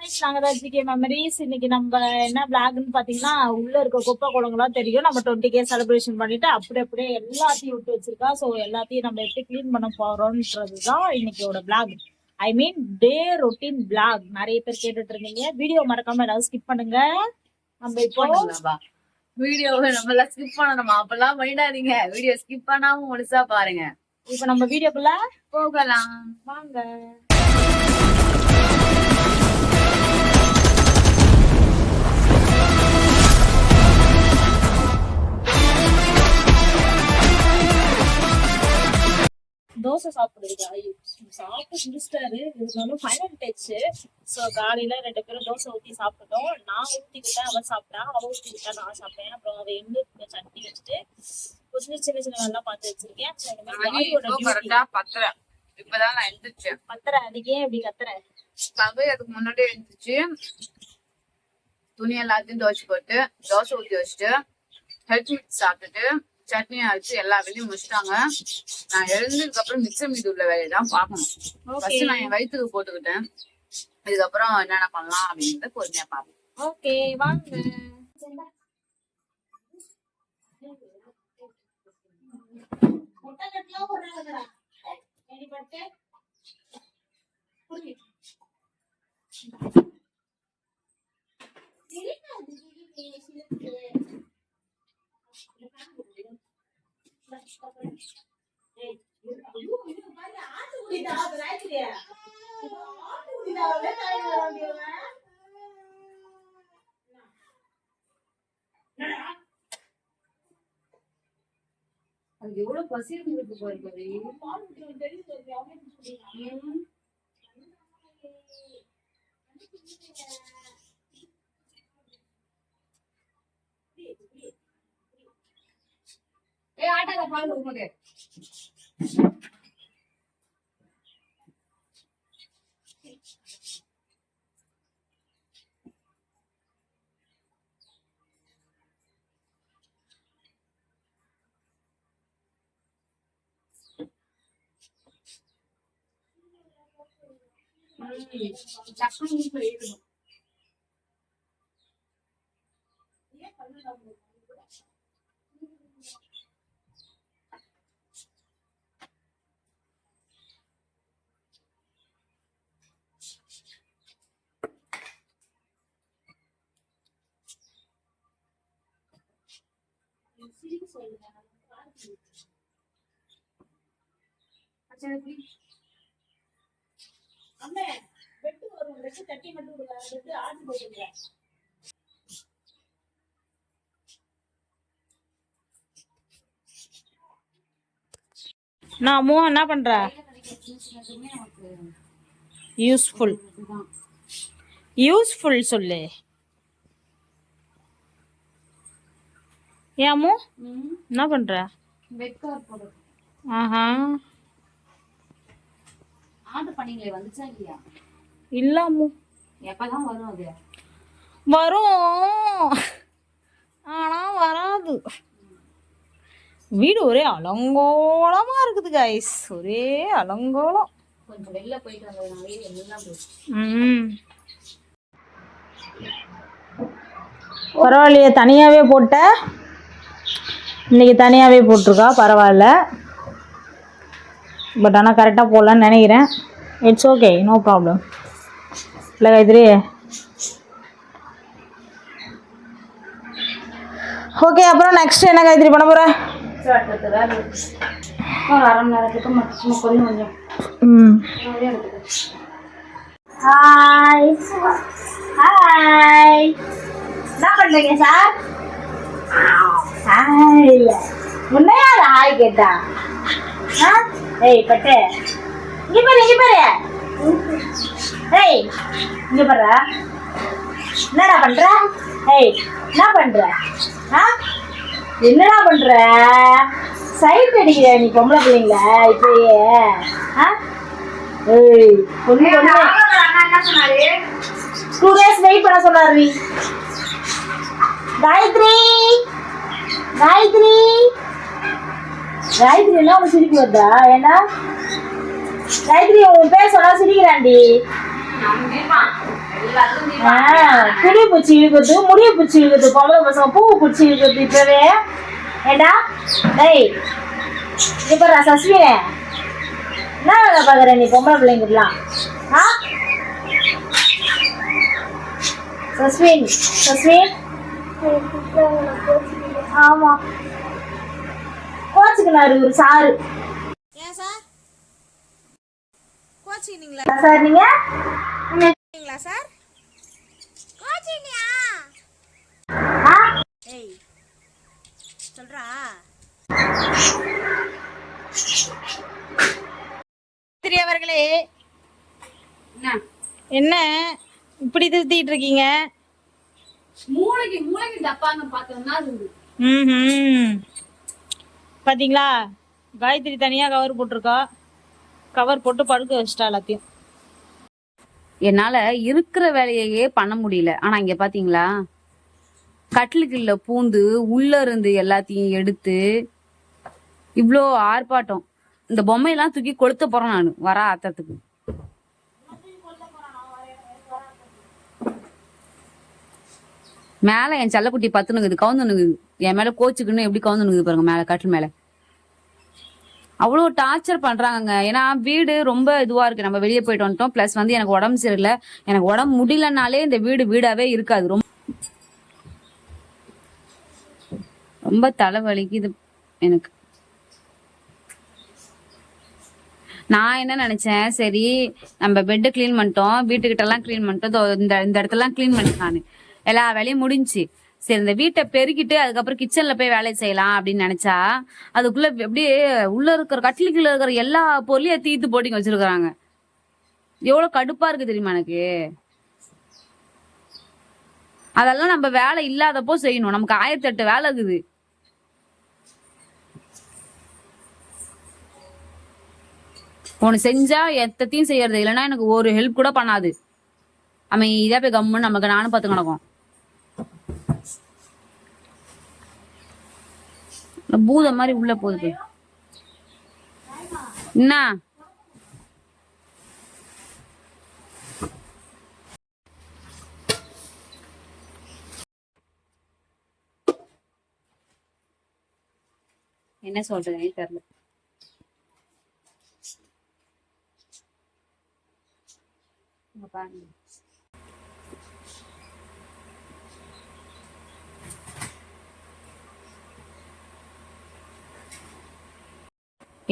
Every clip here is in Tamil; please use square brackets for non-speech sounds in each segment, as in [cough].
guys, நாங்க தான் ஜிகே மெமரிஸ் இன்னைக்கு நம்ம என்ன பிளாக்னு பாத்தீங்கன்னா உள்ள இருக்க குப்பை குளங்களாம் தெரியும். நம்ம டுவெண்ட்டி கே செலிப்ரேஷன் பண்ணிட்டு அப்படி அப்படியே எல்லாத்தையும் விட்டு வச்சிருக்கா. சோ எல்லாத்தையும் நம்ம எப்படி க்ளீன் பண்ண போறோம்ன்றதுதான் இன்னைக்கோட blog I mean day routine blog நிறைய பேர் கேட்டுட்டு இருந்தீங்க. வீடியோ மறக்காம எல்லாரும் ஸ்கிப் பண்ணுங்க. நம்ம இப்போ வீடியோவை நம்ம எல்லாம் ஸ்கிப் பண்ணணுமா? அப்பெல்லாம் பண்ணிடாதீங்க வீடியோ ஸ்கிப் பண்ணாம முழுசா பாருங்க. இப்போ நம்ம வீடியோக்குள்ள போகலாம். வாங்க. தோசை சாப்பிடுறது ஐயோ, சாப்பிட்டு முடிச்சிட்டாரு. இருந்தாலும் ஃபைனல் டச் ஸோ காலையில ரெண்டு பேரும் தோசை ஊற்றி சாப்பிட்டோம். நான் ஊற்றிக்கிட்டேன் அவ சாப்பிட்டா அவ ஊற்றிக்கிட்டா நான் சாப்பிட்டேன். அப்புறம் அவ எண்ணெய் சட்னி வச்சுட்டு கொஞ்சம் சின்ன சின்ன வேலை பார்த்து வச்சிருக்கேன். பத்தரை இப்பதான் நான் எழுந்திரிச்சேன் கத்துற அதுக்கே இப்படி கத்துற? தம்பி அதுக்கு முன்னாடியே எழுந்திரிச்சு துணி எல்லாத்தையும் துவைச்சு போட்டு தோசை ஊத்தி வச்சுட்டு ஹெல்த் மிக்ஸ் சாப்பிட்டுட்டு சட்னி அரைச்சு எல்லா வேலையும் முடிச்சிட்டாங்க. நான் எழுந்ததுக்கு அப்புறம் மிச்சம் மீது உள்ள வேலையை தான் பார்க்கணும் ஃபர்ஸ்ட் நான் என் வயிற்றுக்கு போட்டுக்கிட்டேன். இதுக்கப்புறம் என்னென்ன பண்ணலாம் அப்படிங்கறத பொறுமையா பார்ப்போம். ஓகே வாங்க. அது எவ்வளவு பசி இருந்துட்டு போயிருக்கது ஏ ஆட்டால பால் அம்மே வெட்டு வரும் வெட்டு தட்டி மட்டும் விடுங்க வெட்டு நான் அம்மு என்ன பண்ற? யூஸ்ஃபுல் யூஸ்ஃபுல் சொல்லு. அம்மு? என்ன பண்ற? ஆஹா. ஆர்டர் பண்ணீங்களே வந்துச்சா இல்லையா? இல்ல அம்மு. எப்பதான் வரும் அது? வரும். ஆனா வராது. வீடு ஒரே அலங்கோலமா இருக்குது கைஸ் ஒரே அலங்கோலம். கொஞ்சம் வெளில போயிட்டு வந்ததுனாலே எல்லாம் போச்சு. ம். பரவாயில்லையே தனியாகவே போட்ட. இன்றைக்கி தனியாகவே போட்டிருக்கா பரவாயில்ல. பட் ஆனால் கரெக்டாக போடலான்னு நினைக்கிறேன். இட்ஸ் ஓகே நோ ப்ராப்ளம் இல்லை கைத்திரி ஓகே அப்புறம் நெக்ஸ்ட் என்ன கைத்திரி பண்ண போகிற அரை மணி நேரத்துக்கு மட்டும் கொஞ்சம் கொஞ்சம் ம். ஹாய் ஹாய் என்ன பண்ணுறீங்க சார்? ஹாய் உன்னையா அது ஹாய் கேட்டா ஏய் பட்டு இங்க பாரு இங்க பாரு ஏய் இங்க பாரு என்னடா பண்ற ஏய் என்ன பண்ற ஆ என்னடா பண்ற சைட் அடிக்கிற நீ பொம்பளை பிள்ளைங்கள இப்பயே ஏய் பொண்ணு பொண்ணு டூ டேஸ் வெயிட் பண்ண சொன்னாரு காயத்ரி! காயத்ரி! காயத்ரி என்ன உனக்கு சிரிப்பு வருதா? ஏன்னா காயத்ரி உன் பேர் சொன்னா சிரிக்கிறாண்டி ஆ, துணி பூச்சி இழுக்குது முடிய பூச்சி இழுக்குது பொம்பளை பசங்க பூ பூச்சி இழுக்குது இப்பவே. ஏண்டா? டேய் இப்ப சஸ்வினே என்ன வேலை பார்க்குற நீ பொம்பளை பிள்ளைங்கலாம் ஆ? சஸ்வின் சஸ்வின். ஆமா. கோச்சுக்கினாரு ஒரு சாரு. ஏன் சார்? கோச்சிங்களா சார் நீங்க? சார்? கோச்சினியா ஆ? ஏய் சொல்றா. அவர்களே. என்ன? இப்படி திருத்திட்டு இருக்கீங்க? மூளைக்கு மூளைக்கு டப்பாங்க பாத்தோம்னா அது ம் பாத்தீங்களா? காயத்ரி தனியா கவர் போட்டிருக்கா. கவர் போட்டு படுக்க வச்சிட்டா எல்லாத்தையும். என்னால இருக்கிற வேலையையே பண்ண முடியல. ஆனா இங்க பாத்தீங்களா? கட்டிலுக்குள்ள பூந்து உள்ள இருந்து எல்லாத்தையும் எடுத்து இவ்ளோ ஆர்ப்பாட்டம். இந்த பொம்மையெல்லாம் தூக்கி கொளுத்த போறேன் நான். வர ஆத்தத்துக்கு மேல என் செல்லக்குட்டி பத்துனுக்குது கவுந்துனுக்குது. என் மேல கோச்சுக்குன்னு எப்படி கவுந்துனுக்குது பாருங்க மேல கட்டில் மேல. அவ்வளோ டார்ச்சர் பண்றாங்க ஏன்னா வீடு ரொம்ப இதுவா இருக்கு. நம்ம வெளியே போயிட்டு வந்துட்டோம். ப்ளஸ் வந்து எனக்கு உடம்பு சரியில்லை. எனக்கு உடம்பு முடியலனாலே இந்த வீடு வீடாவே இருக்காது. ரொம்ப ரொம்ப தலை வலிக்குது எனக்கு. நான் என்ன நினைச்சேன்? சரி நம்ம பெட்டு கிளீன் பண்ணிட்டோம். வீட்டுக்கிட்ட எல்லாம் கிளீன் பண்ணிட்டோம் இந்த இந்த இடத்தெல்லாம் கிளீன் பண்ணிட்டானு எல்லா வேலையும் முடிஞ்சுச்சு சரி இந்த வீட்டை பெருக்கிட்டு அதுக்கப்புறம் கிச்சன்ல போய் வேலை செய்யலாம் அப்படின்னு நினைச்சா அதுக்குள்ள அப்படியே உள்ள இருக்கிற கட்டிலுக்குள்ள இருக்கிற எல்லா பொருளையும் தீத்து போட்டிங்க வச்சிருக்கிறாங்க. எவ்வளவு கடுப்பா இருக்கு தெரியுமா எனக்கு? அதெல்லாம் நம்ம வேலை இல்லாதப்போ செய்யணும். நமக்கு ஆயிரத்தெட்டு வேலை இருக்குது. ஒன்று செஞ்சா எத்தத்தையும் செய்யறது இல்லைன்னா எனக்கு ஒரு ஹெல்ப் கூட பண்ணாது. அமைதியா போய் கம்முன்னு நமக்கு நானும் பார்த்து கிடக்கும் பூதம் மாதிரி உள்ள போகுது என்ன என்ன சொல்றதுன்னு தெரியல. பாருங்க.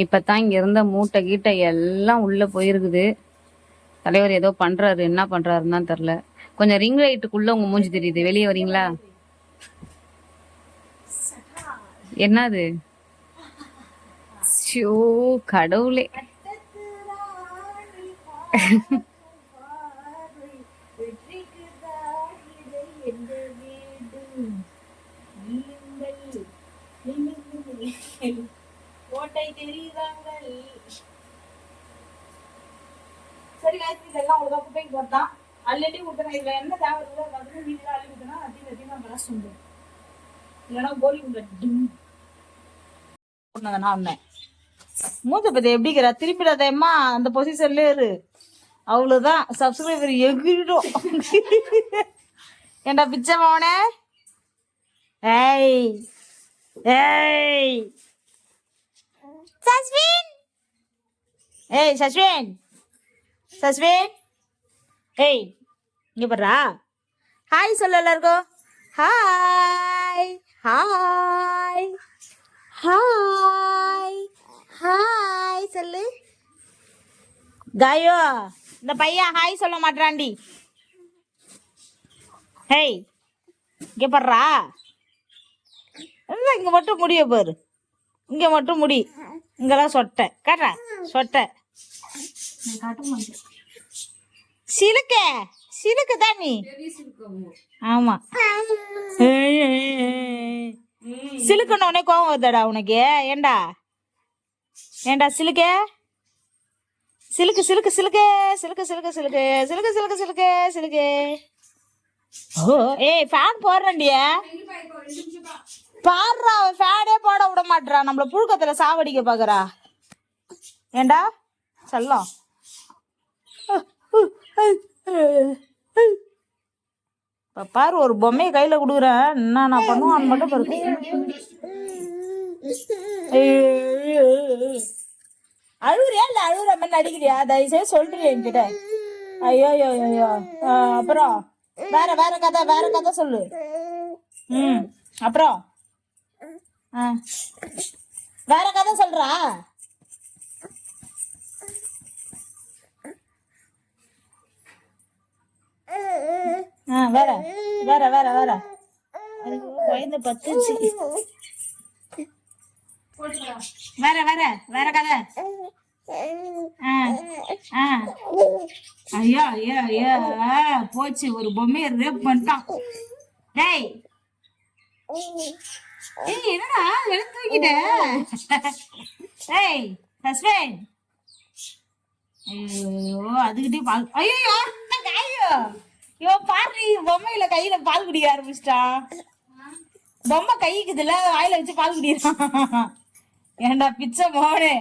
இப்பதான் இங்க இருந்த மூட்டை கீட்டை எல்லாம் உள்ள போயிருக்குது. தலைவர் ஏதோ பண்றாரு என்ன பண்றாருன்னு தான் தெரியல. கொஞ்சம் ரிங் லைட்டுக்குள்ள உங்க மூஞ்சி தெரியுது. வெளியே வரீங்களா? என்னது? ஷோ கடவுளே கோட்டை தெரியுதாங்கள் சரி காயத்ரி இதெல்லாம் உங்களுக்கு தான் போட்டான் அள்ளி விட்டுறேன் இதுல என்ன தேவை இருக்கோ அது வீட்டுல அள்ளி விட்டுனா அதிகம் அதிகமா பலசு சுண்டும் இல்லைன்னா கோலி உண்டு டிம். நான் ஒன்னேன் மூத்த பத்தி எப்படிங்கிற திருப்பிடாதேம்மா அந்த பொசிஷன்ல இரு. அவ்வளவுதான். சப்ஸ்கிரைபர் எகிடும் ஏண்டா பிச்சை மவனே ஏய் ஏய். சஸ்வின்? ஏய் சஸ்வின்? சஸ்வின்? ஏய் இங்கே பாருடா. ஹாய் சொல்ல எல்லாருக்கும். ஹாய் ஹாய் ஹாய் ஹாய் சொல்லு. காயோ இந்த பையன் ஹாய் சொல்ல மாட்டான்டி ஹேய் இங்கே பாருடா. இங்கே மட்டும் முடிய பாரு. இங்கே மட்டும் முடி. இங்கெல்லாம் சொட்டை. காட்டுறா சொட்டை. சிலுக்க சிலுக்கு தான் நீ. ஆமா. சிலுக்குன்னு உடனே கோவம் வருதாடா உனக்கு. ஏண்டா? ஏண்டா சிலுக்க? சிலுக்கு சிலுக்கு சிலுக்கு சிலுக்கு சிலுக்கு சிலுக்கு சிலுக்கு சிலுக்கு சிலுக்கு சிலுக்கு. ஓ. ஏய் ஃபேன் போடுறேன்டியா. பாடுறா அவன் ஃபேனே போட விட மாட்றா. நம்மள புழுக்கத்துல சாவடிக்க பாக்குறா. ஏண்டா? செல்லம். இப்போ பாரு ஒரு பொம்மையை கையில் கொடுக்குறேன். என்ன நான் பண்ணுவான்னு மட்டும் பாரு. அழுகுறியா இல்லை அழுகுற மாதிரி நடிக்கிறியா? தயவுசெய்து சொல்லிட்டு என்கிட்ட? ஐயோ ஐயோ ஐயோ அப்புறம் வேற வேற கதை வேற கதை சொல்லு. ம் அப்புறம். ஆ. வேற கதை சொல்றா? ஆ வர வர வர வேற ஐயோ, குழந்தை பத்துச்சு. வேற வர வர கதை. ஆ ஆ. ஐயோ ஐயோ ஐயோ. போச்சு. ஒரு பொம்மையை ரேப் பண்ணிட்டான். டேய். ஏய் என்னடா? எழுந்து தூக்கிட்ட? ஏய் சஸ்பெண்ட். ஐயோ அதுக்கிட்டே பால் ஐயோ ஐயோ. ஐயோ பாரு பொம்மையில கையில பால் குடிக்க ஆரம்பிச்சிட்டான் பொம்மை கைக்குதுல வாயில வச்சு பால் குடிக்கிறான் ஏன்டா பிச்சை மோனே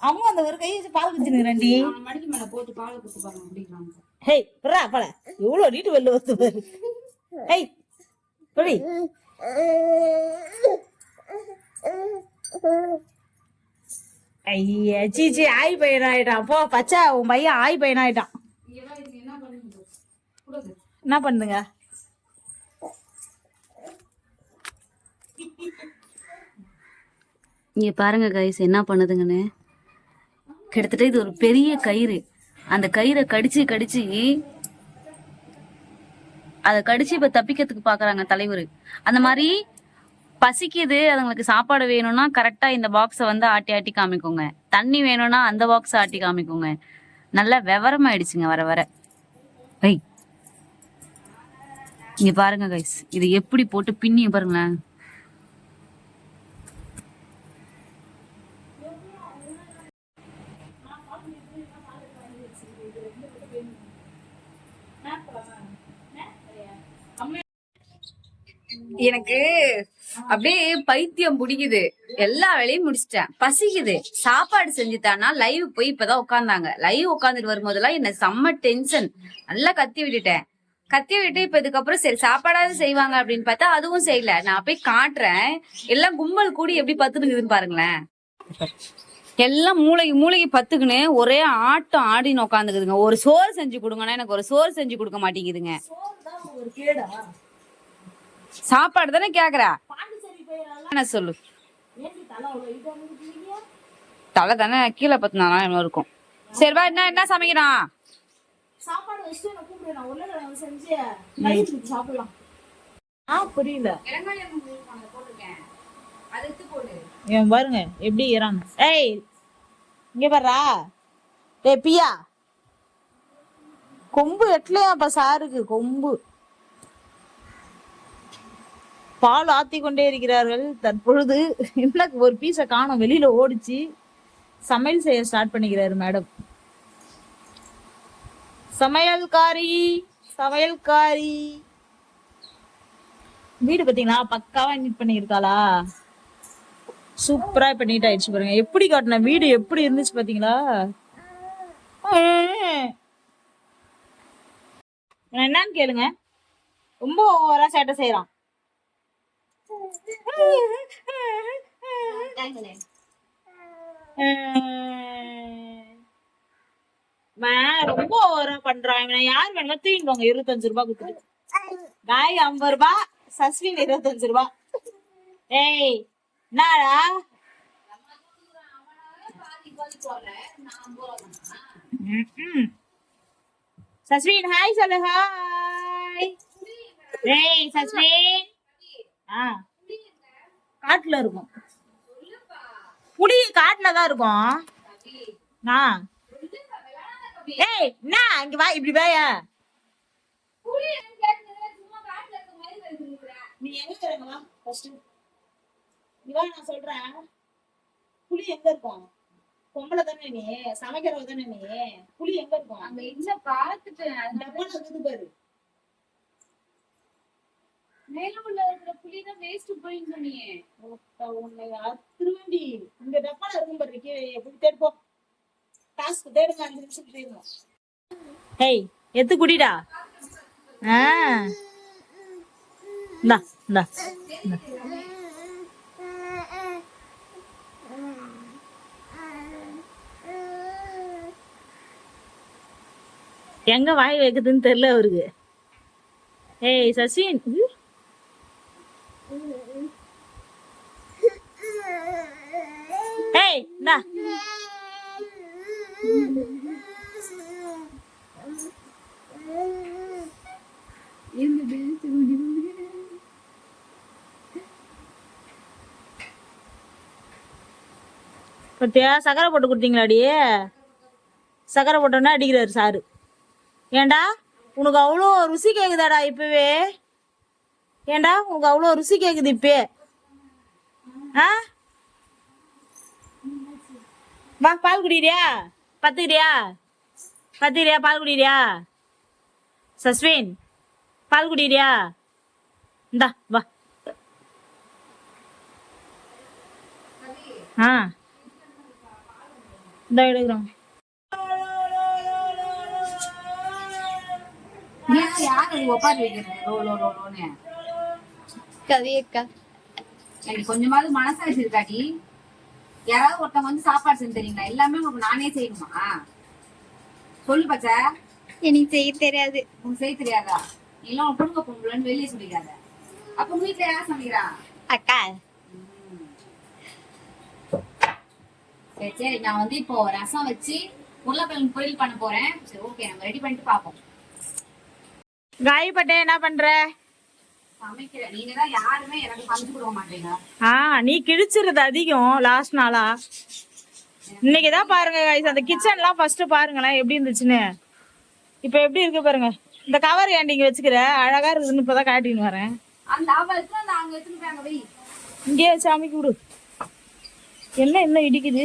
அம்மா அந்த ஒரு கையை வச்சு பால் குடிச்சுனுக்குறாண்டி மடிக்கு மேல போட்டு பால் கொடுத்து பாருங்க ஹேய் புறா பல எவ்வளோ நீட்டு வெளில வந்து பாரு. ஹேய் புரி ஐயா சீச்சி ஆய் பையன் ஆயிட்டான் போ பச்சா உன் பையன் ஆய் பையன் ஆயிட்டான் என்ன பண்ணுங்க? இங்க பாருங்க கைஸ் என்ன பண்ணுதுங்கன்னு. கிட்டத்தட்ட இது ஒரு பெரிய கயிறு. அந்த கயிறை கடிச்சு கடிச்சு அதை கடிச்சு இப்ப தப்பிக்கிறதுக்கு பாக்குறாங்க தலைவர். அந்த மாதிரி பசிக்குது அதுங்களுக்கு சாப்பாடு வேணும்னா கரெக்டா இந்த பாக்ஸை வந்து ஆட்டி ஆட்டி காமிக்கோங்க. தண்ணி வேணும்னா அந்த பாக்ஸை ஆட்டி காமிக்கோங்க. நல்லா விவரமாயிடுச்சுங்க வர வர. வை இங்க பாருங்க கைஸ் இது எப்படி போட்டு பின்னி பாருங்களேன். எனக்கு அப்படியே பைத்தியம் பிடிக்குது. எல்லா வேலையும் முடிச்சிட்டேன். பசிக்குது. சாப்பாடு செஞ்சுட்டானா லைவ் போய் இப்பதான் உட்காந்தாங்க. லைவ் உட்காந்துட்டு வரும்போதெல்லாம் என்ன செம்ம டென்ஷன் நல்லா கத்தி விட்டுட்டேன். கத்தி விட்டு இப்ப இதுக்கப்புறம் சரி சாப்பாடாவது செய்வாங்க அப்படின்னு பார்த்தா அதுவும் செய்யல. நான் போய் காட்டுறேன். எல்லாம் கும்பல் கூடி எப்படி பத்துனுக்குதுன்னு பாருங்களேன். எல்லாம் மூளைக்கு மூளைக்கு பத்துக்குன்னு ஒரே ஆட்டம் ஆடின்னு உட்காந்துக்குதுங்க ஒரு சோறு செஞ்சு கொடுங்கன்னா எனக்கு ஒரு சோறு செஞ்சு கொடுக்க மாட்டேங்குதுங்க. சாப்பாடு தானே கேக்குறா? என்ன சொல்லு? தலை தானே கீழே பத்தினாலாம் என்ன இருக்கும். சரி வா என்ன என்ன சமைக்கிறான்? சாப்பாடு வச்சுட்டு நான் உருளைக்கிழங்கு செஞ்சு தயிர் ஊத்தி சாப்பிடலாம். ஆ புரியல. இவன் பாருங்க எப்படி இறான் ஏய் இங்க பாருடா. டேய் பியா கொம்பு எட்லையாப்பா சாருக்கு கொம்பு. பால் ஆத்தி கொண்டே இருக்கிறார்கள் தற்பொழுது. [laughs] என்ன ஒரு பீஸை காணோம். வெளியில ஓடிச்சு சமையல் செய்ய ஸ்டார்ட் பண்ணிக்கிறாரு மேடம். சமையல்காரி சமையல்காரி. வீடு பாத்தீங்களா? பக்காவா நீட் பண்ணியிருக்காளா? சூப்பரா இப்ப நீட் ஆயிடுச்சு பாருங்க. எப்படி காட்டின? வீடு எப்படி இருந்துச்சு பாத்தீங்களா? என்னன்னு கேளுங்க. ரொம்ப ஓவரா சேட்டை செய்யறான் ரொம்ப ஓவரா பண்றான். இவனை யார் வேணுமா தூக்கிடுவாங்க. இருபத்தஞ்சு ரூபாய் கொடுத்துட்டு. நாய் ஐம்பது ரூபாய். சஸ்வின் இருபத்தஞ்சு ரூபாய். ஏய் என்னடா? சஸ்வின் ஹாய் சொல்லு ஹாய் ஏய் சஸ்வின். ஆ. காட்டுல இருக்கும். புடி காட்டுல தான் இருக்கும். நான் ஏய் என்ன? இங்க வா இப்படி வாயா நீ எங்க இருக்கிறங்க வா ஃபர்ஸ்ட் நீ வா நான் சொல்றேன். புலி எங்க இருக்கும்? பொம்பளை தானே நீ? சமைக்கிறவ தானே நீ? புலி எங்க இருக்கும்? அங்க இல்ல பாத்துட்டேன் டப்பால இருக்குது பாரு. மேல உள்ள இருக்கிற புளிதான் வேஸ்ட் போயின்னு சொன்னியே. உன்னை அத்துருவேண்டி இந்த டப்பால இருக்கும் பாரு. கீழே எப்படி தேடு போ. டாஸ்க் தேடுங்க அஞ்சு நிமிஷம் தேடணும் ஹேய் எத்து குடிடா? ஆ. இந்தா இந்தா. எங்க வாய் வைக்குதுன்னு தெரியல அவருக்கு. ஏய் சசின். ஏய் இந்தா. பத்தியா? சக்கரை போட்டு கொடுத்தீங்களாடி? சக்கரை போட்டோன்னா அடிக்கிறாரு சாரு. ஏண்டா? உனக்கு அவ்வளோ ருசி கேக்குதாடா இப்பவே? ஏண்டா? உனக்கு அவ்வளோ ருசி கேக்குது இப்பே. ஆ? வா பால் குடிக்கிறியா? பத்துக்கிறியா பத்துக்கிறியா பால் குடிக்கிறியா? சஸ்வின் பால் குடிக்கிறியா? இந்தா வா. ஆ. இந்த எடுக்கிறோம். கதையக்கா எனக்கு கொஞ்சமாவது மனசாட்சி இருக்காடி யாராவது ஒருத்தவங்க வந்து சாப்பாடு செஞ்சு தரீங்களா? எல்லாமே உங்களுக்கு நானே செய்யணுமா? சொல்லு பச்சை. எனக்கு செய்ய தெரியாது. உனக்கு செய்ய தெரியாதா? எல்லாம் உன் குடும்ப பொம்பளைன்னு வெளியே சொல்லிக்காத. அப்ப உங்க வீட்டுல யார் சமைக்கிறா? அக்கா. சரி சரி நான் வந்து இப்போ ரசம் வச்சு உருளைக்கிழங்கு பொரியல் பண்ண போறேன். சரி ஓகே நம்ம ரெடி பண்ணிட்டு பாப்போம் காயப்பட்டே என்ன பண்ற? நீ கிழிச்சிருது அதிகம் லாஸ்ட் நாளா. இன்னைக்கு தான் பாருங்க guys, அந்த கிச்சன்லாம் ஃபர்ஸ்ட் பாருங்களேன் எப்படி இருந்துச்சுன்னு. இப்போ எப்படி இருக்கு பாருங்க. இந்த கவர் ஏன் நீங்க வச்சுக்கிற? அழகா இருக்குதுன்னு இப்பதான் காட்டின்னு வரேன். வச்சு அமைக்க விடு. என்ன இன்னும் இடிக்குது?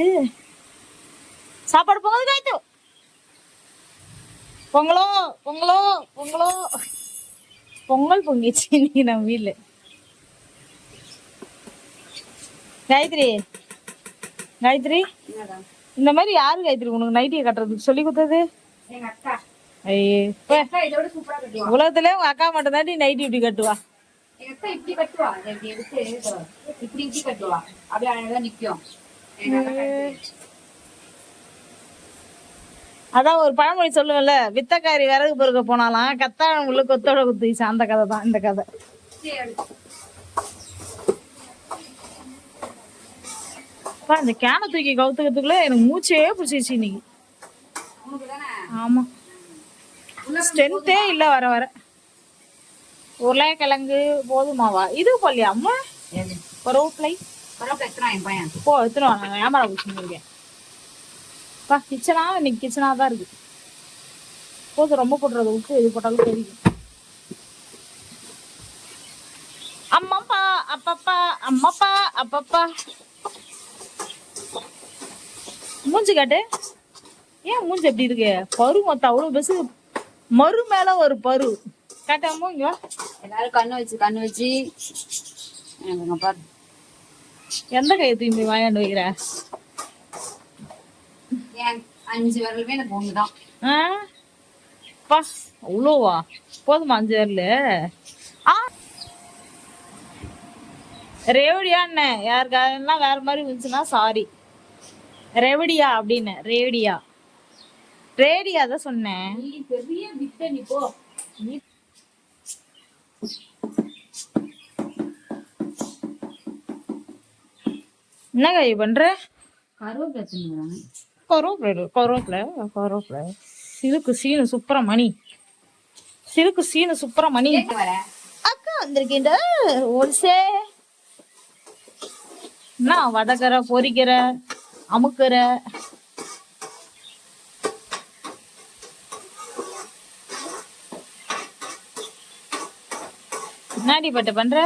சாப்பாடு பொங்கல் காய்த்து பொங்கலோ பொங்கலோ பொங்கலோ. பொங்கல் பொங்கிச்சு இன்னைக்கு நம்ம வீட்டுல காயத்ரி. காயத்ரி இந்த மாதிரி யாரு காயத்ரி உனக்கு நைட்டியை கட்டுறதுக்கு சொல்லி கொடுத்தது. உலகத்துல உங்க அக்கா மட்டும் தாண்டி நைட்டி இப்படி கட்டுவா. இப்படி கட்டுவா. இப்படி இப்படி அப்படியே நிக்கும். அதான் ஒரு பழமொழி சொல்லுவேன்ல வித்தக்காரி விறகு பொறுக்க போனாலாம் கத்தாழம் உள்ள கொத்தோட குத்துச்சு அந்த கதை தான் இந்த கதை. இந்த கேனை தூக்கி கவுத்துக்கிறதுக்குள்ள எனக்கு மூச்சே பிடிச்சிச்சு இன்னைக்கு. ஆமா. ஸ்ட்ரென்த்தே இல்ல வர வர. உருளைக்கிழங்கு போதுமாவா இது போலியா அம்மா? கருவேப்பிலை பரவாயில்ல எத்தனை பையன். போ எத்தனை கேமரா பிடிச்சிருக்கேன் பா கிச்சனா இன்னைக்கு கிச்சனா தான் இருக்கு. போதும் ரொம்ப போட்டுறது உப்பு எது போட்டாலும் தெரியும். அம்மப்பா அப்பப்பா அம்மப்பா அப்பப்பா. மூஞ்சி காட்டு. ஏன் மூஞ்சி எப்படி இருக்கு? பரு மொத்தம் அவ்வளவு பெருசு. மறு மேல ஒரு பரு. காட்டாமோ இங்க. எல்லாரும் கண்ணு வச்சு கண்ணு வச்சு. பாரு. எந்த கையை தூக்கி வாயாண்டு வைக்கிற? அஞ்சு விரலுமே எனக்கு ஒண்ணுதான். ஆ? பா அவ்வளோவா? போதுமா அஞ்சு வரல? ஆ? ரேவடியா என்ன யாருக்காரெல்லாம் வேற மாதிரி இருந்துச்சுன்னா சாரி ரெவடியா அப்படின்னு ரேவடியா. ரேடியா தான் சொன்னேன். பெரிய வித்த நீ போ. என்ன காய் பண்ற? கருவேப்பிலை கருவேப்பிலை கருவேப்பிலை கருவேப்பிலை சிலுக்கு சீனு சுப்பிரமணி சிலுக்கு சீனு சுப்பிரமணி அக்கா வந்திருக்கேன் ஒல்சே. என்ன வதக்கிற பொரிக்கிற அமுக்குற? என்னடி பட்டு பண்ற?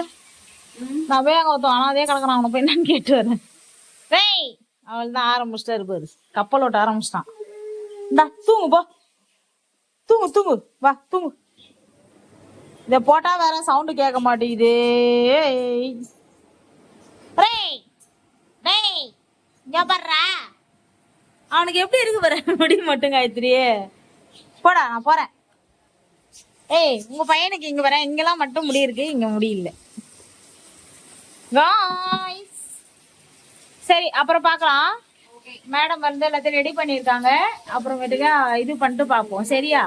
நான் போய் அங்க ஒருத்தன் அனாதே கிடக்குறான் அவனை போய் என்னன்னு கேட்டு வரேன். அவள் தான் ஆரம்பிச்சிட்டா இருப்பாரு கப்பல் ஓட்ட ஆரம்பிச்சிட்டான். இந்தா தூங்கு போ. தூங்கு தூங்கு. வா தூங்கு. இத போட்டா வேற சவுண்டு கேட்க மாட்டேங்குது. அவனுக்கு எப்படி இருக்கு பாரு? [laughs] முடி மட்டும் காயத்ரி போடா நான் போறேன். ஏய் உங்க பையனுக்கு இங்க வரேன் இங்கெல்லாம் மட்டும் முடி இருக்கு இங்க முடி இல்ல. Guys. சரி அப்புறம் பார்க்கலாம். மேடம் வந்து எல்லாத்தையும் ரெடி பண்ணியிருக்காங்க. அப்புறமேட்டுக்கா இது பண்ணிட்டு பார்ப்போம். சரியா?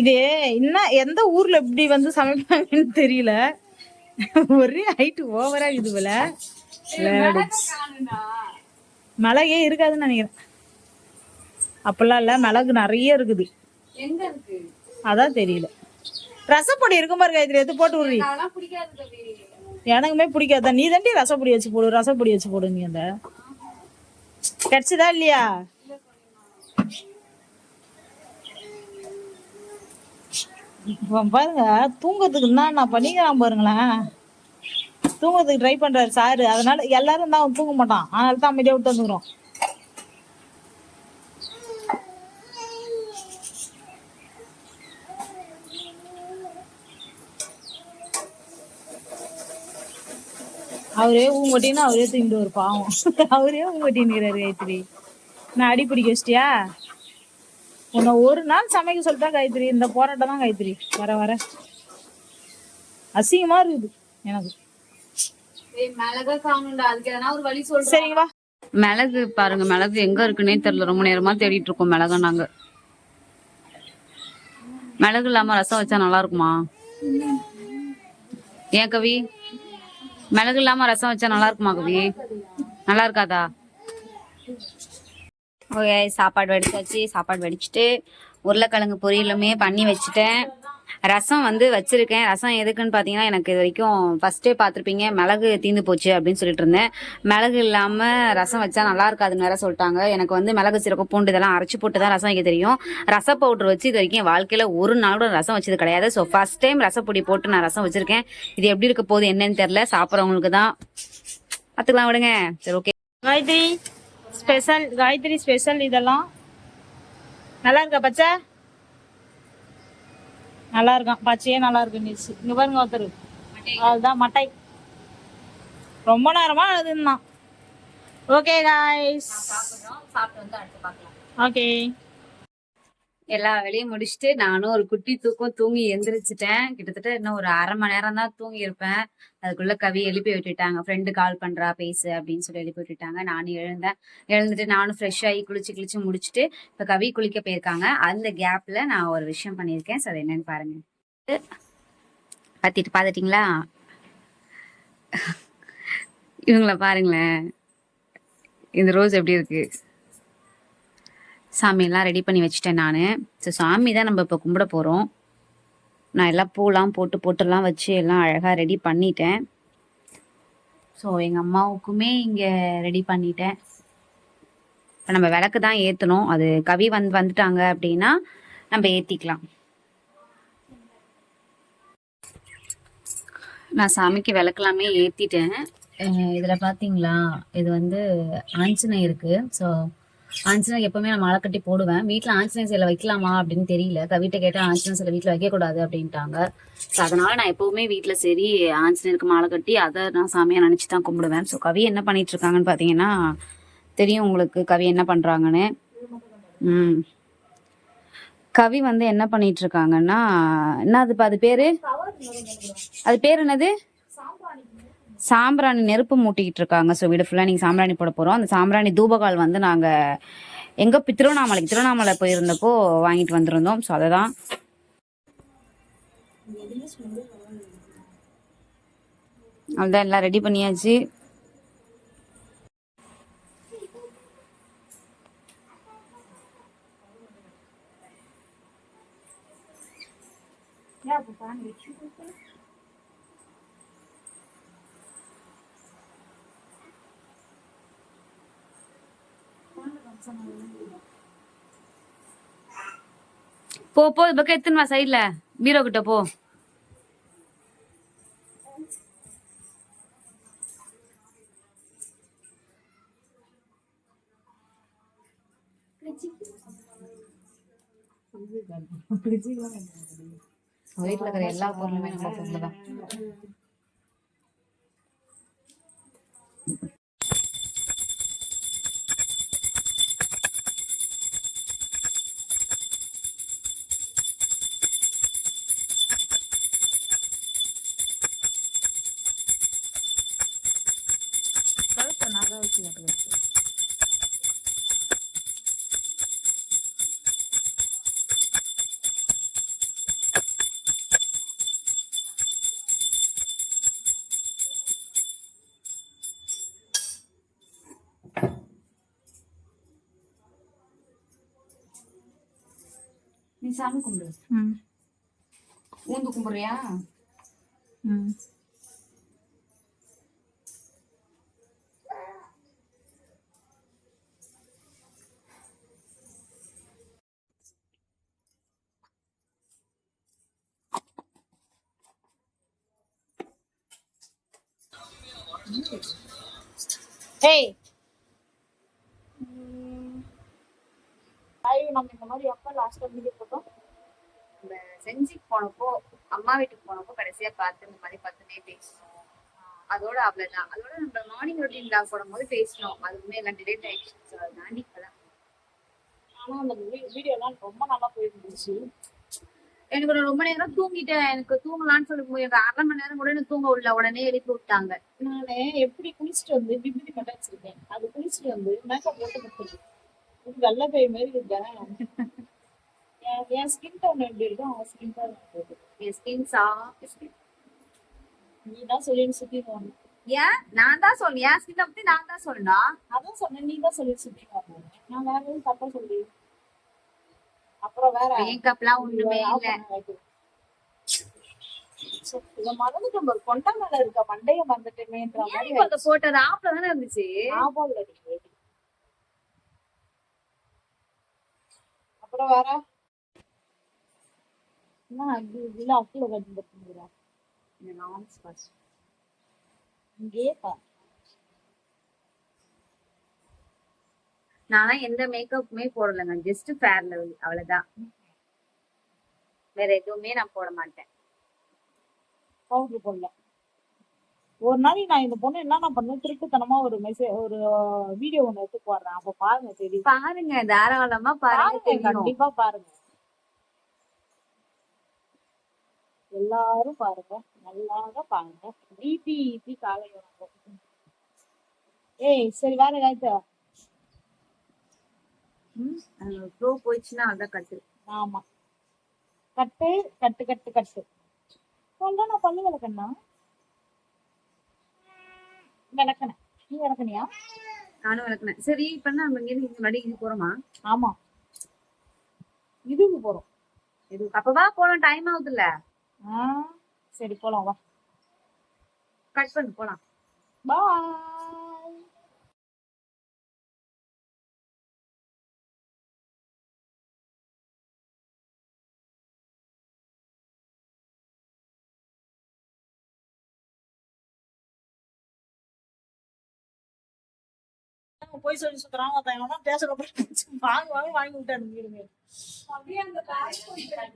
இது இன்னும் எந்த ஊர்ல இப்படி வந்து சமைப்பாங்கன்னு தெரியல. ஒரே ஹைட் ஓவரா இது போல. மிளகே இருக்காதுன்னு நினைக்கிறேன். அப்படிலாம் இல்ல மிளகு நிறைய இருக்குது. எங்க இருக்கு? அதான் தெரியல. ரசப்பொடி இருக்கும் பாரு காயத்ரி. எடுத்து போட்டு விடுறி. அதெல்லாம் பிடிக்காது கவி. எனக்குமே பிடிக்காத. நீ தண்டி ரசப்பொடி வச்சு போடு ரசப்பொடி வச்சு போடு நீ அந்த. கிடைச்சதா இல்லையா? பாருங்க தூங்கத்துக்கு தான் நான் பண்ணிக்கிறான் பாருங்களேன். தூங்கத்துக்கு ட்ரை பண்றாரு சாரு. அதனால எல்லாரும் தான் அவன் தூங்க மாட்டான். அதனால தான் அமைதியா விட்டு வந்துக்கிறோம் அவரே ஊங்கட்டின்னு அவரே தூங்கிட்டு ஒரு பாவம். அவரே ஊங்கட்டின்னுக்கிறாரு காயத்ரி. நான் அடி பிடிக்க வச்சிட்டியா? உன்னை ஒரு நாள் சமைக்க சொல்லிட்டா காயத்ரி. இந்த போராட்டம் தான் காயத்ரி. வர வர. அசிங்கமா இருக்குது எனக்கு. ஏய் மிளகா காணும்டா. அதுக்கு எதனா ஒரு வழி சொல்லு சரிங்க வா. மிளகு பாருங்க. மிளகு எங்க இருக்குன்னே தெரியல. ரொம்ப நேரமா தேடிட்டு இருக்கோம் மிளகை நாங்க. மிளகு இல்லாம ரசம் வச்சா நல்லா இருக்குமா? ஏன் கவி? மிளகு இல்லாம ரசம் வச்சா நல்லா இருக்குமா கவி? நல்லா இருக்காதா? ஓகே சாப்பாடு வடிச்சாச்சு. சாப்பாடு வடிச்சிட்டு உருளைக்கிழங்கு பொரியலுமே பண்ணி வச்சுட்டேன். ரசம் வந்து வச்சிருக்கேன். ரசம் எதுக்குன்னு பார்த்தீங்கன்னா எனக்கு இது வரைக்கும் ஃபர்ஸ்டே பார்த்துருப்பீங்க மிளகு தீந்து போச்சு அப்படின்னு சொல்லிட்டு இருந்தேன். மிளகு இல்லாமல் ரசம் வச்சா நல்லா இருக்காதுன்னு வேற சொல்லிட்டாங்க. எனக்கு வந்து மிளகு சீரகம் பூண்டு இதெல்லாம் அரைச்சி போட்டு தான் ரசம் வைக்க தெரியும். ரச பவுடர் வச்சு இது வரைக்கும் வாழ்க்கையில வாழ்க்கையில் ஒரு நாள் கூட ரசம் வச்சது கிடையாது. ஸோ ஃபர்ஸ்ட் டைம் ரசப்பொடி போட்டு நான் ரசம் வச்சிருக்கேன். இது எப்படி இருக்க போகுது என்னன்னு தெரில சாப்பிட்றவங்களுக்கு தான் பார்த்துக்கலாம் விடுங்க. சரி okay Gayathri special Gayathri special இதெல்லாம். நல்லா இருக்கா பச்சை? நல்லா இருக்கான் பச்சையே நல்லா இருக்கு நிச்சு இங்க பாருங்க ஒருத்தர். அதுதான் மட்டை. ரொம்ப நேரமா அதுதான் ஓகே காய்ஸ் ஓகே எல்லா வேலையும் முடிச்சுட்டு நானும் ஒரு குட்டி தூக்கம் தூங்கி எந்திரிச்சிட்டேன். கிட்டத்தட்ட இன்னும் ஒரு அரை மணி நேரம் தான் தூங்கி இருப்பேன் அதுக்குள்ள கவி எழுப்பி விட்டுட்டாங்க. ஃப்ரெண்டு கால் பண்றா பேசு அப்படின்னு சொல்லி எழுப்பி விட்டுட்டாங்க. நானும் எழுந்தேன். எழுந்துட்டு நானும் ஃப்ரெஷ் ஆகி குளிச்சு குளிச்சு முடிச்சுட்டு இப்ப கவி குளிக்க போயிருக்காங்க. அந்த கேப்ல நான் ஒரு விஷயம் பண்ணியிருக்கேன். ஸோ அது என்னன்னு பாருங்க. பார்த்துட்டு பார்த்துட்டிங்களா? இவங்கள பாருங்களேன். இந்த ரோஸ் எப்படி இருக்கு? சாமியெல்லாம் ரெடி பண்ணி வச்சுட்டேன் நான். ஸோ சாமி தான் நம்ம இப்போ கும்பிட போகிறோம் நான் எல்லாம் பூலாம் போட்டு போட்டுலாம் வச்சு எல்லாம் அழகாக ரெடி பண்ணிட்டேன். ஸோ எங்கள் அம்மாவுக்குமே இங்கே ரெடி பண்ணிட்டேன். இப்போ நம்ம விளக்கு தான் ஏற்றணும் அது கவி வந்து வந்துட்டாங்க அப்படின்னா நம்ம ஏற்றிக்கலாம் நான் சாமிக்கு விளக்கெல்லாமே ஏற்றிட்டேன் இதில் பார்த்தீங்களா இது வந்து ஆஞ்சநேயருக்கு. ஸோ ஆஞ்சநேயர் எப்பவுமே நான் மாலை கட்டி போடுவேன். வீட்டில் ஆஞ்சநேயர் சிலை வைக்கலாமா அப்படின்னு தெரியல. கவிட்ட கேட்டால் ஆஞ்சநேயர் சிலை வீட்டில் வைக்கக்கூடாது அப்படின்ட்டாங்க. ஸோ அதனால நான் எப்பவுமே வீட்டில் சரி ஆஞ்சநேயருக்கு மாலை கட்டி அதை நான் சாமியாக நினச்சி தான் கும்பிடுவேன். ஸோ கவி என்ன பண்ணிட்டு இருக்காங்கன்னு பார்த்தீங்கன்னா தெரியும் உங்களுக்கு கவி என்ன பண்ணுறாங்கன்னு ம். கவி வந்து என்ன பண்ணிட்டு இருக்காங்கன்னா என்ன அது அது பேரு? அது பேர் என்னது? சாம்பிராணி நெருப்பு மூட்டிக்கிட்டு இருக்காங்க. ஸோ வீடு ஃபுல்லாக நீங்கள் சாம்பிராணி போட போகிறோம் அந்த சாம்பிராணி தூபகால் வந்து நாங்கள் எங்கே திருவண்ணாமலைக்கு திருவண்ணாமலை போயிருந்தப்போ வாங்கிட்டு வந்திருந்தோம். ஸோ அதை தான் அதுதான் எல்லாம் ரெடி பண்ணியாச்சு. போ போ இது பக்கம் எத்துன்னு வா சைடில் பீரோ கிட்ட போ. வீட்டில் இருக்கிற எல்லா பொருளுமே நம்ம பொருள் தான் சாமி கும்பிடு ம் ஊந்து கும்பிடுறியா ம் ஏய் ஐயோ நம்ம இந்த மாதிரி எப்ப லாஸ்ட் வீடியோ போட்டோம். இந்த செஞ்சுக்கு போனப்போ அம்மா வீட்டுக்கு போனப்போ கடைசியா பார்த்து இந்த மாதிரி பத்துனே பேசணும் அதோட அவ்வளவுதான். அதோட நம்ம மார்னிங் ரொட்டீன் லாக் போடும்போது பேசணும் அதுவுமே எல்லாம் டிலேட் ஆயிடுச்சு. ஸோ அது தாண்டி இப்பதான் ஆனா அந்த வீடியோ எல்லாம் ரொம்ப நல்லா போயிருந்துச்சு. எனக்கு ரொம்ப நேரம் தூங்கிட்டேன். எனக்கு தூங்கலாம்னு சொல்லி போய் எனக்கு அரை மணி நேரம் கூட எனக்கு தூங்க விடல. உடனே எழுப்பி விட்டாங்க. நானு எப்படி குளிச்சுட்டு வந்து பிபிடி மட்டும் வச்சிருக்கேன். அது குளிச்சுட்டு வந்து மேக்கப் போட்டு கொடுத்துருக்கு வெள்ளை பேய் மாதிரி இருக்கேன் என் ஸ்கின் டோன் எப்படி இருக்கும் அவன் ஸ்கின் டோன் இருக்கு என் ஸ்கின் சாஃப்ட் நீ தான் சொல்லி சுத்தி போகணும். ஏன்? நான் தான் சொல்லணும் என் ஸ்கின் பத்தி நான் தான் சொல்லணும் அதான் சொன்னேன் நீ தான் சொல்லி சுத்தி போகணும் நான் வேற எதுவும் தப்பா சொல்லி அப்புறம் வேற மேக்கப்லாம் ஒண்ணுமே இல்ல. பண்ண வைக்கிறேன். சோ, இதை மறந்துட்டு ஒரு கொண்டா மேல இருக்க? மண்டைய இப்ப அந்த போட்டோ ஆப்ல தானே இருந்துச்சு? ஞாபகம் இல்ல நீ. அப்புறம் வேற? இங்கேயே பாரு நானா எந்த மேக்கப்புமே போடலைங்க. ஜஸ்ட் ஃபேர் லெவல் அவ்வளவுதான். வேற எதுவுமே நான் போட மாட்டேன். பவுடர் போடல. ஒரு நாளைக்கு நான் இந்த பொண்ணு என்னென்ன பண்ணு திருட்டுத்தனமா ஒரு மெசேஜ் ஒரு வீடியோ ஒண்ணு எடுத்து போடுறேன் அப்ப பாருங்க தெரியும் பாருங்க தாராளமா பாருங்க கண்டிப்பா பாருங்க. எல்லாரும் பாருங்க நல்லா பாருங்க. பிபி இபி காலை ஏய் சரி வேற ஏதாச்சும்? ப்ரோ போயிடுச்சுன்னா அதான் கட்டு ஆமா. கட்டு கட்டு கட்டு கட்டு நான் பல்லு விளக்கண்ணா விளக்கணேன் நீ விளக்கணியா நானும் விளக்குனேன் சரி இப்ப என்ன நம்ம இங்க முன்னாடி இது போறோமா? ஆமா. இதுக்கு போறோம். இது அப்பவா போலாம். டைம் ஆகுதுல்ல. சரி போலாம் வா. கட் பண்ணு போலாம். பாய் போய் சொல்லி சுத்துறான் ஒருத்தன் எவனோ பேசுற வாங்கி வாங்கி வாங்கி விட்டு அனுப்பிடுங்க அப்படியே அந்த பேக்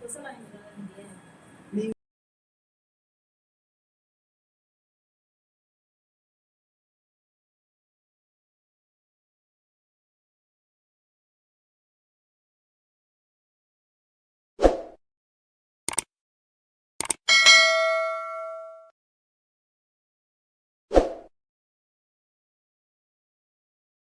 不是买你的 mana?